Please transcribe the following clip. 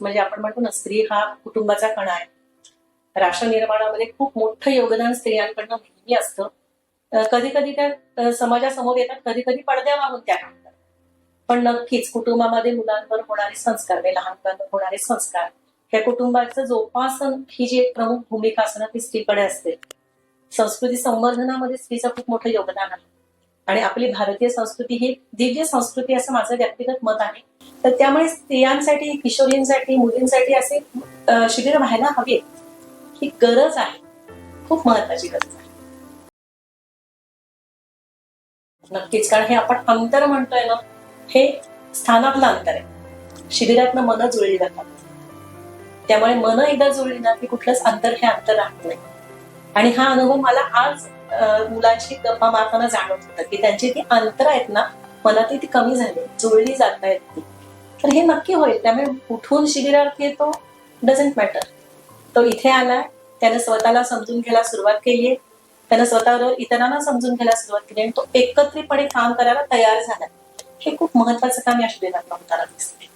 म्हणजे आपण म्हणतो ना स्त्री हा कुटुंबाचा कणा आहे. राष्ट्र निर्माणामध्ये खूप मोठं योगदान स्त्रियांकडनं नेहमी असतं. कधी कधी त्या समाजासमोर येतात कधी कधी पडद्या मागून त्या करतात पण नक्कीच कुटुंबामध्ये मुलांवर होणारे संस्कार म्हणजे लहान मुलांवर होणारे संस्कार त्या कुटुंबाचं जोपासन ही जी एक प्रमुख भूमिका असणं ती स्त्रीकडे असते. संस्कृती संवर्धनामध्ये स्त्रीचं खूप मोठं योगदान आहे. आणि आपली भारतीय संस्कृती ही दिव्य संस्कृती असं माझं व्यक्तिगत मत आहे. तर त्यामुळे स्त्रियांसाठी किशोरींसाठी मुलींसाठी असे शिबिर व्हायला हवे ही गरज आहे. खूप महत्वाची गरज आहे. नक्कीच कारण हे आपण अंतर म्हणतोय ना हे स्थानातलं अंतर आहे. शिबिरातनं मन जुळली जातात. त्यामुळे मन एकदा जुळली ना की कुठलंच अंतर हे अंतर राहत नाही. आणि हा अनुभव मला आज मुलांशी गप्पा मारताना जाणवत होतं की त्यांची ती अंतर आहेत ना मनातली ती कमी झाली जुळली जात आहेत ती. तर हे नक्की होईल. त्यामुळे कुठून शिबिरार्थी येतो? डझंट मॅटर तो इथे आलाय त्याने स्वतःला समजून घ्यायला सुरुवात केली आहे. त्यानं स्वतःबरोबर इतरांना समजून घ्यायला सुरुवात केली आणि तो एकत्रितपणे काम करायला तयार झाला हे खूप महत्वाचं काम या शिबिरात होताना दिसते